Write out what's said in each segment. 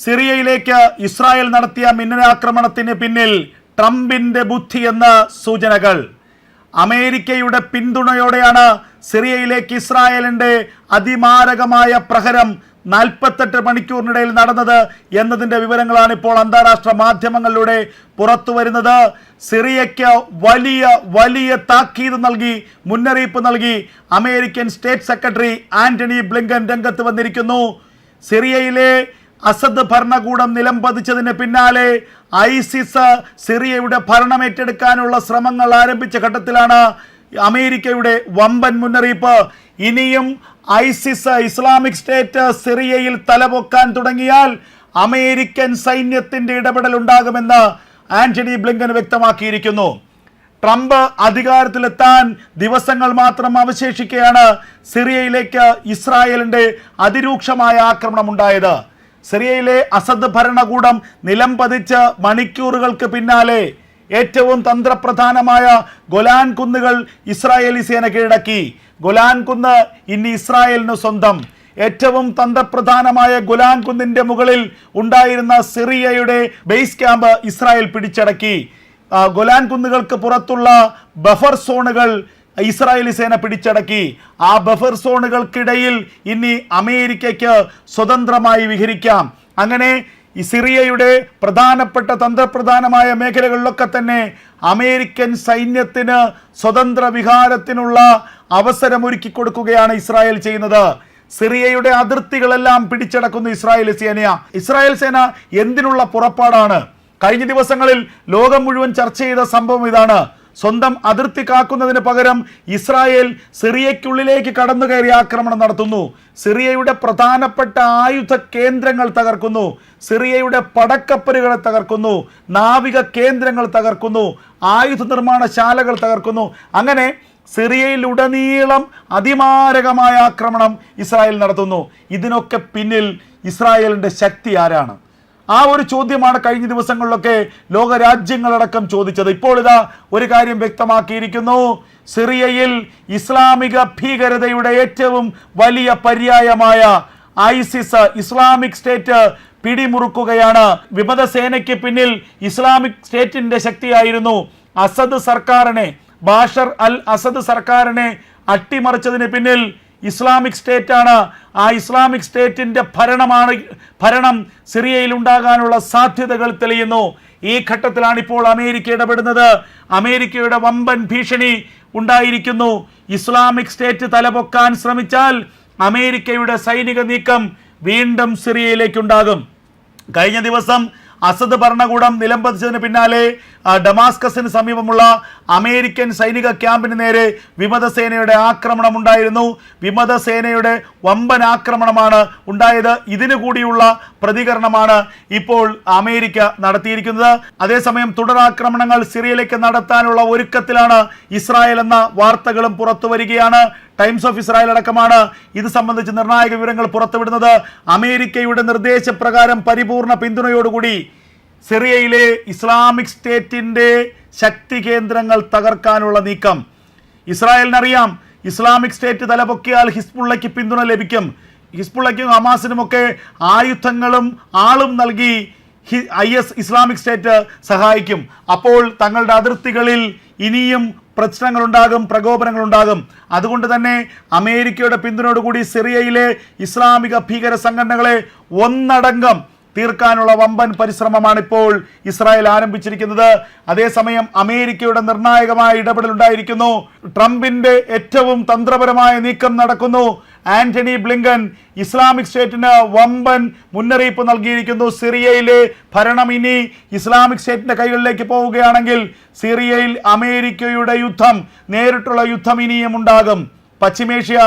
സിറിയയിലേക്ക് Israel നടത്തിയ മിന്നലാക്രമണത്തിന് പിന്നിൽ ട്രംപിന്റെ ബുദ്ധി എന്ന സൂചനകൾ. അമേരിക്കയുടെ പിന്തുണയോടെയാണ് സിറിയയിലേക്ക് ഇസ്രായേലിന്റെ അതിമാരകമായ പ്രഹരം നാൽപ്പത്തെട്ട് മണിക്കൂറിനിടയിൽ നടന്നത് എന്നതിന്റെ വിവരങ്ങളാണ് ഇപ്പോൾ അന്താരാഷ്ട്ര മാധ്യമങ്ങളിലൂടെ പുറത്തു വരുന്നത്. സിറിയയ്ക്ക് വലിയ വലിയ താക്കീത് നൽകി മുന്നറിയിപ്പ് നൽകി American state secretary Antony Blinken രംഗത്ത് വന്നിരിക്കുന്നു. സിറിയയിലെ അസദ് ഭരണകൂടം നിലംപതിച്ചതിന് പിന്നാലെ ഐസിസ് സിറിയയുടെ ഭരണം ഏറ്റെടുക്കാനുള്ള ശ്രമങ്ങൾ ആരംഭിച്ച ഘട്ടത്തിലാണ് അമേരിക്കയുടെ വമ്പൻ മുന്നറിയിപ്പ്. ഇനിയും ഐസിസ് ഇസ്ലാമിക് സ്റ്റേറ്റ് സിറിയയിൽ തലപൊക്കാൻ തുടങ്ങിയാൽ അമേരിക്കൻ സൈന്യത്തിന്റെ ഇടപെടൽ ഉണ്ടാകുമെന്ന് ആന്റണി ബ്ലിങ്കൻ വ്യക്തമാക്കിയിരിക്കുന്നു. ട്രംപ് അധികാരത്തിലെത്താൻ ദിവസങ്ങൾ മാത്രം അവശേഷിക്കെയാണ് സിറിയയിലേക്ക് ഇസ്രായേലിന്റെ അതിരൂക്ഷമായ ആക്രമണം ഉണ്ടായത്. സിറിയയിലെ അസദ് ഭരണകൂടം നിലം പതിച്ച് മണിക്കൂറുകൾക്ക് പിന്നാലെ ഏറ്റവും തന്ത്രപ്രധാനമായ ഗൊലാൻ കുന്നുകൾ ഇസ്രായേലി സേന കീഴടക്കി. ഗൊലാൻ കുന്ന് ഇനി ഇസ്രായേലിന് സ്വന്തം. ഏറ്റവും തന്ത്രപ്രധാനമായ ഗുലാൻ കുന്നിന്റെ മുകളിൽ ഉണ്ടായിരുന്ന സിറിയയുടെ ബേസ് ക്യാമ്പ് ഇസ്രായേൽ പിടിച്ചടക്കി. ഗുലാൻ കുന്നുകൾക്ക് പുറത്തുള്ള ബഫർ സോണുകൾ ഇസ്രായേലി സേന പിടിച്ചടക്കി. ആ ബഫർ സോണുകൾക്കിടയിൽ ഇനി അമേരിക്കയ്ക്ക് സ്വതന്ത്രമായി വിഹരിക്കാം. അങ്ങനെ സിറിയയുടെ പ്രധാനപ്പെട്ട തന്ത്രപ്രധാനമായ മേഖലകളിലൊക്കെ തന്നെ അമേരിക്കൻ സൈന്യത്തിന് സ്വതന്ത്ര വിഹാരത്തിനുള്ള അവസരമൊരുക്കി കൊടുക്കുകയാണ് ഇസ്രായേൽ ചെയ്യുന്നത്. സിറിയയുടെ അതിർത്തികളെല്ലാം പിടിച്ചടക്കുന്നു ഇസ്രായേൽ സേനയ ഇസ്രായേൽ സേന എന്തിനുള്ള പുറപ്പാടാണ്? കഴിഞ്ഞ ദിവസങ്ങളിൽ ലോകം മുഴുവൻ ചർച്ച ചെയ്ത സംഭവം ഇതാണ്. സ്വന്തം അതിർത്തി കാക്കുന്നതിന് പകരം ഇസ്രായേൽ സിറിയയ്ക്കുള്ളിലേക്ക് കടന്നു കയറി ആക്രമണം നടത്തുന്നു. സിറിയയുടെ പ്രധാനപ്പെട്ട ആയുധ കേന്ദ്രങ്ങൾ തകർക്കുന്നു. സിറിയയുടെ പടക്കപ്പലുകളെ തകർക്കുന്നു. നാവിക കേന്ദ്രങ്ങൾ തകർക്കുന്നു. ആയുധ നിർമ്മാണ ശാലകൾ തകർക്കുന്നു. അങ്ങനെ സിറിയയിലുടനീളം അതിമാരകമായ ആക്രമണം ഇസ്രായേൽ നടത്തുന്നു. ഇതിനൊക്കെ പിന്നിൽ ഇസ്രായേലിന്റെ ശക്തി ആരാണ്? ആ ഒരു ചോദ്യമാണ് കഴിഞ്ഞ ദിവസങ്ങളിലൊക്കെ ലോകരാജ്യങ്ങളടക്കം ചോദിച്ചത്. ഇപ്പോൾ ഇതാ ഒരു കാര്യം വ്യക്തമാക്കിയിരിക്കുന്നു. സിറിയയിൽ ഇസ്ലാമിക ഭീകരതയുടെ ഏറ്റവും വലിയ പര്യായമായ ഐസിസ് ഇസ്ലാമിക് സ്റ്റേറ്റ് പിടിമുറുക്കുകയാണ്. വിമത സേനയ്ക്ക് പിന്നിൽ ഇസ്ലാമിക് സ്റ്റേറ്റിന്റെ ശക്തിയായിരുന്നു അസദ് സർക്കാരിനെ ബാഷർ അൽ അസദ് സർക്കാരിനെ അട്ടിമറിച്ചതിന് പിന്നിൽ ഇസ്ലാമിക് സ്റ്റേറ്റാണ്. ആ ഇസ്ലാമിക് സ്റ്റേറ്റിന്റെ ഭരണമാണ് ഭരണം സിറിയയിൽ ഉണ്ടാകാനുള്ള സാധ്യതകൾ തെളിയുന്നു. ഈ ഘട്ടത്തിലാണ് ഇപ്പോൾ അമേരിക്ക ഇടപെടുന്നത്. അമേരിക്കയുടെ വമ്പൻ ഭീഷണി ഉണ്ടായിരിക്കുന്നു. ഇസ്ലാമിക് സ്റ്റേറ്റ് തലപൊക്കാൻ ശ്രമിച്ചാൽ അമേരിക്കയുടെ സൈനിക നീക്കം വീണ്ടും സിറിയയിലേക്കുണ്ടാകും. കഴിഞ്ഞ ദിവസം അസദ് ഭരണകൂടം നിലംപതിച്ചതിന് പിന്നാലെ ഡമാസ്കസിന് സമീപമുള്ള അമേരിക്കൻ സൈനിക ക്യാമ്പിന് നേരെ വിമതസേനയുടെ ആക്രമണം ഉണ്ടായിരുന്നു വിമതസേനയുടെ വമ്പൻ ആക്രമണമാണ് ഉണ്ടായത്. ഇതിനു കൂടിയുള്ള പ്രതികരണമാണ് ഇപ്പോൾ അമേരിക്ക നടത്തിയിരിക്കുന്നത്. അതേസമയം തുടരാക്രമണങ്ങൾ സിറിയയിലേക്ക് നടത്താനുള്ള ഒരുക്കത്തിലാണ് ഇസ്രായേൽ എന്ന വാർത്തകളും പുറത്തു വരികയാണ് ടൈംസ് ഓഫ് ഇസ്രായേൽ അടക്കമാണ്. ഇത് സംബന്ധിച്ച് നിർണായക വിവരങ്ങൾ പുറത്തുവിടുന്നത്. അമേരിക്കയുടെ നിർദ്ദേശപ്രകാരം പരിപൂർണ പിന്തുണയോടുകൂടി സിറിയയിലെ ഇസ്ലാമിക് സ്റ്റേറ്റിന്റെ ശക്തി കേന്ദ്രങ്ങൾ തകർക്കാനുള്ള നീക്കം. ഇസ്രായേലിനറിയാം ഇസ്ലാമിക് സ്റ്റേറ്റ് തലപൊക്കിയാൽ ഹിസ്ബുള്ളയ്ക്ക് പിന്തുണ ലഭിക്കും. ഹിസ്ബുള്ളയ്ക്കും ഹമാസിനുമൊക്കെ ആയുധങ്ങളും ആളും നൽകി ഐ എസ് ഇസ്ലാമിക് സ്റ്റേറ്റ് സഹായിക്കും. അപ്പോൾ തങ്ങളുടെ അതിർത്തികളിൽ ഇനിയും പ്രശ്നങ്ങളുണ്ടാകും പ്രകോപനങ്ങളുണ്ടാകും. അതുകൊണ്ട് തന്നെ അമേരിക്കയുടെ പിന്തുണയോടുകൂടി സിറിയയിലെ ഇസ്ലാമിക ഭീകര സംഘടനകളെ ഒന്നടങ്കം തീർക്കാനുള്ള വമ്പൻ പരിശ്രമമാണ് ഇപ്പോൾ ഇസ്രായേൽ ആരംഭിച്ചിരിക്കുന്നത്. അതേസമയം അമേരിക്കയുടെ നിർണായകമായ ഇടപെടലുണ്ടായിരിക്കുന്നു. ട്രംപിന്റെ ഏറ്റവും തന്ത്രപരമായ നീക്കം നടക്കുന്നു. ആന്റണി ബ്ലിങ്കൻ ഇസ്ലാമിക് സ്റ്റേറ്റിന് വമ്പൻ മുന്നറിയിപ്പ് നൽകിയിരിക്കുന്നു. സിറിയയിലെ ഭരണം ഇനി ഇസ്ലാമിക് സ്റ്റേറ്റിന്റെ കൈകളിലേക്ക് പോവുകയാണെങ്കിൽ സിറിയയിൽ അമേരിക്കയുടെ യുദ്ധം നേരിട്ടുള്ള യുദ്ധം ഇനിയും ഉണ്ടാകും. പശ്ചിമേഷ്യ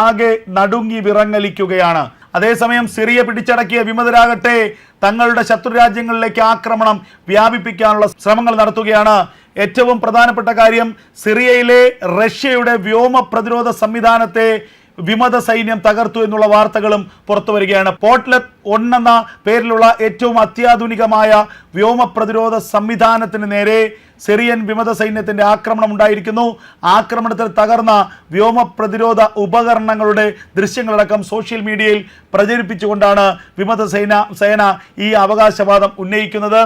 ആകെ നടുങ്ങി വിറങ്ങലിക്കുകയാണ്. അതേസമയം സിറിയ പിടിച്ചടക്കിയ വിമതരാകട്ടെ തങ്ങളുടെ ശത്രുരാജ്യങ്ങളിലേക്ക് ആക്രമണം വ്യാപിപ്പിക്കാനുള്ള ശ്രമങ്ങൾ നടത്തുകയാണ്. ഏറ്റവും പ്രധാനപ്പെട്ട കാര്യം സിറിയയിലെ റഷ്യയുടെ വ്യോമ പ്രതിരോധ സംവിധാനത്തെ വിമത സൈന്യം തകർത്തു എന്നുള്ള വാർത്തകളും പുറത്തു വരികയാണ്. പോർട്ട്ലത്ത് ഒന്നെന്ന പേരിലുള്ള ഏറ്റവും അത്യാധുനികമായ വ്യോമ പ്രതിരോധ സംവിധാനത്തിന് നേരെ സിറിയൻ വിമത സൈന്യത്തിന്റെ ആക്രമണം ഉണ്ടായിരിക്കുന്നു. ആക്രമണത്തിൽ തകർന്ന വ്യോമ പ്രതിരോധ ഉപകരണങ്ങളുടെ ദൃശ്യങ്ങളടക്കം സോഷ്യൽ മീഡിയയിൽ പ്രചരിപ്പിച്ചുകൊണ്ടാണ് വിമത സേന സേന ഈ അവകാശവാദം ഉന്നയിക്കുന്നത്.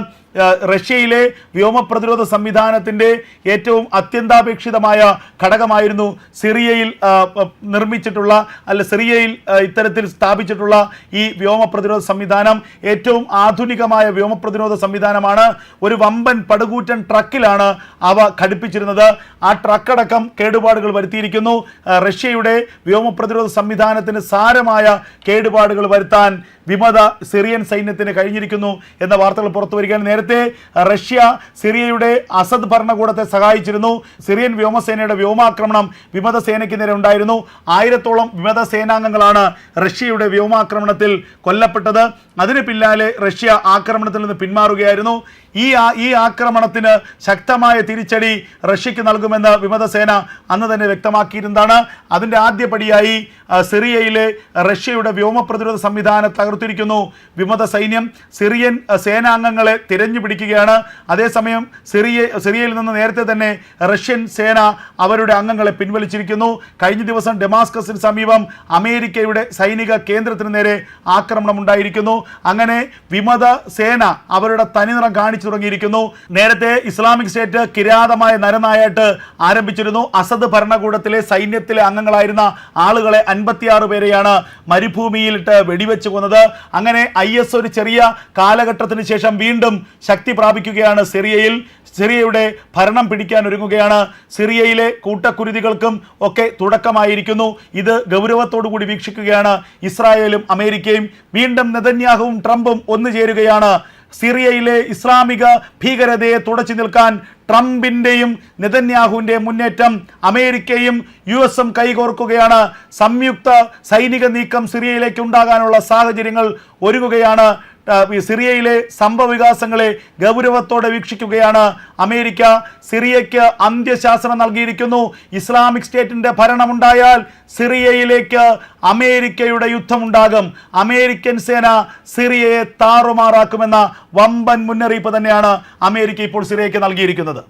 റഷ്യയിലെ വ്യോമ പ്രതിരോധ സംവിധാനത്തിന്റെ ഏറ്റവും അത്യന്താപേക്ഷിതമായ ഘടകമായിരുന്നു സിറിയയിൽ നിർമ്മിച്ചിട്ടുള്ള അല്ല സിറിയയിൽ ഇത്തരത്തിൽ സ്ഥാപിച്ചിട്ടുള്ള ഈ വ്യോമ പ്രതിരോധ സംവിധാനം ഏറ്റവും ആധുനികമായ വ്യോമ പ്രതിരോധ സംവിധാനമാണ്. ഒരു വമ്പൻ പടുകൂറ്റൻ ട്രക്കിലാണ് അവ ഘടിപ്പിച്ചിരുന്നത്. ആ ട്രക്കടക്കം കേടുപാടുകൾ വരുത്തിയിരിക്കുന്നു. റഷ്യയുടെ വ്യോമ പ്രതിരോധ സംവിധാനത്തിന് സാരമായ കേടുപാടുകൾ വരുത്താൻ വിമത സിറിയൻ സൈന്യത്തിന് കഴിഞ്ഞിരിക്കുന്നു എന്ന വാർത്തകൾ പുറത്തു വരികയാണ്. നേരത്തെ റഷ്യ സിറിയയുടെ അസദ് ഭരണകൂടത്തെ സഹായിച്ചിരുന്നു. സിറിയൻ വ്യോമസേനയുടെ വ്യോമാക്രമണം വിമത സേനയ്ക്ക് നേരെ ഉണ്ടായിരുന്നു. ആയിരത്തോളം വിമത സേനാംഗങ്ങളാണ് റഷ്യയുടെ വ്യോമാക്രമണത്തിൽ കൊല്ലപ്പെട്ടത്. അതിന് പിന്നാലെ റഷ്യ ആക്രമണത്തിൽ നിന്ന് പിന്മാറുകയായിരുന്നു. ഈ ഈ ആക്രമണത്തിന് ശക്തമായ തിരിച്ചടി റഷ്യക്ക് നൽകുമെന്ന് വിമതസേന അന്ന് തന്നെ വ്യക്തമാക്കിയിരുന്നതാണ്. അതിന്റെ ആദ്യപടിയായി സിറിയയിലെ റഷ്യയുടെ വ്യോമ പ്രതിരോധ സംവിധാനം തകർത്തിരിക്കുന്നു വിമത സൈന്യം സിറിയൻ സേനാംഗങ്ങളെ തിരഞ്ഞു പിടിക്കുകയാണ്. അതേസമയം സിറിയ സിറിയയിൽ നിന്ന് നേരത്തെ തന്നെ റഷ്യൻ സേന അവരുടെ അംഗങ്ങളെ പിൻവലിച്ചിരിക്കുന്നു. കഴിഞ്ഞ ദിവസം ഡെമാസ്കസിന് സമീപം അമേരിക്കയുടെ സൈനിക കേന്ദ്രത്തിന് നേരെ ആക്രമണം ഉണ്ടായിരിക്കുന്നു. അങ്ങനെ വിമത സേന അവരുടെ തനിനിറം കാണിച്ചു തുടങ്ങിയിരിക്കുന്നു. നേരത്തെ ഇസ്ലാമിക് സ്റ്റേറ്റ് കിരാതമായ നരനായായിട്ട് ആരംഭിച്ചിരുന്നു. അസദ് ഭരണകൂടത്തിലെ സൈന്യത്തിലെ അംഗങ്ങളായിരുന്ന ആളുകളെ അൻപത്തിയാറ് പേരെയാണ് മരുഭൂമിയിലിട്ട് വെടിവെച്ച് കൊന്നത്. അങ്ങനെ ഐ എസ് ഒരു ചെറിയ കാലഘട്ടത്തിന് ശേഷം വീണ്ടും ശക്തി പ്രാപിക്കുകയാണ് സിറിയയിൽ. സിറിയയുടെ ഭരണം പിടിക്കാൻ ഒരുങ്ങുകയാണ്. സിറിയയിലെ കൂട്ടക്കുരുതികൾക്കും ഒക്കെ തുടക്കമായിരിക്കുന്നു. ഇത് ഗൗരവത്തോടു കൂടി വീക്ഷിക്കുകയാണ് ഇസ്രായേലും അമേരിക്കയും. വീണ്ടും നെതന്യാഹവും ട്രംപും ഒന്നു ചേരുകയാണ്. സിറിയയിലെ ഇസ്ലാമിക ഭീകരതയെ തുടച്ചു നിൽക്കാൻ ട്രംപിന്റെയും നെതന്യാഹുവിന്റെയും മുന്നേറ്റം അമേരിക്കയും യു എസും കൈകോർക്കുകയാണ്. സംയുക്ത സൈനിക നീക്കം സിറിയയിലേക്ക് ഉണ്ടാകാനുള്ള സാഹചര്യങ്ങൾ ഒരുങ്ങുകയാണ് സിറിയയിലെ സംഭവവികാസങ്ങളെ ഗൗരവത്തോടെ വീക്ഷിക്കുകയാണ് അമേരിക്ക. സിറിയയ്ക്ക് അന്ത്യശാസനം നൽകിയിരിക്കുന്നു. ഇസ്ലാമിക് സ്റ്റേറ്റിന്റെ ഭരണമുണ്ടായാൽ സിറിയയിലേക്ക് അമേരിക്കയുടെ യുദ്ധമുണ്ടാകും. അമേരിക്കൻ സേന സിറിയയെ താറുമാറാക്കുമെന്ന വമ്പൻ മുന്നറിയിപ്പ് തന്നെയാണ് അമേരിക്ക ഇപ്പോൾ സിറിയയ്ക്ക് നൽകിയിരിക്കുന്നത്.